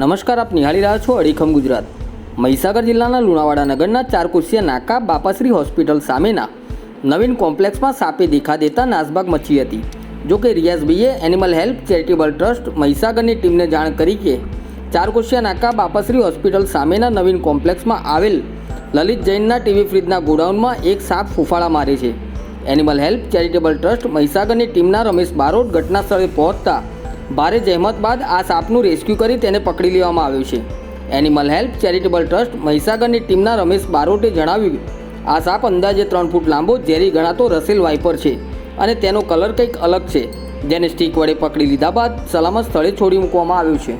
નમસ્કાર, આપ નિહાળી રહ્યા છો અડીખમ ગુજરાત. મહીસાગર જિલ્લાના લુણાવાડા નગરના ચારકુશિયા નાકા બાપાશ્રી હોસ્પિટલ સામેના નવીન કોમ્પ્લેક્સમાં સાપે દેખા દેતા નાસભાગ મચી હતી. જો કે રિયાઝભાઈએ એનિમલ હેલ્પ ચેરિટેબલ ટ્રસ્ટ મહીસાગરની ટીમને જાણ કરી કે ચારકુશિયા નાકા બાપાશ્રી હોસ્પિટલ સામેના નવીન કોમ્પ્લેક્સમાં આવેલ લલિત જૈનના ટીવી ફ્રીજના ગોડાઉનમાં એક સાપ ફૂફાળા મારે છે. એનિમલ હેલ્પ ચેરિટેબલ ટ્રસ્ટ મહીસાગરની ટીમના રમેશ બારોટ ઘટના સ્થળે પહોંચતા ભારે જહેમત બાદ આ સાપનું રેસ્ક્યુ કરી તેને પકડી લેવામાં આવ્યું છે. એનિમલ હેલ્પ ચેરિટેબલ ટ્રસ્ટ મહીસાગરની ટીમના રમેશ બારોટે જણાવ્યું, આ સાપ અંદાજે ત્રણ ફૂટ લાંબો, ઝેરી ગણાતો રસેલ વાઇપર છે અને તેનો કલર કંઈક અલગ છે. જેને સ્ટીક વડે પકડી લીધા બાદ સલામત સ્થળે છોડી મૂકવામાં આવ્યું છે.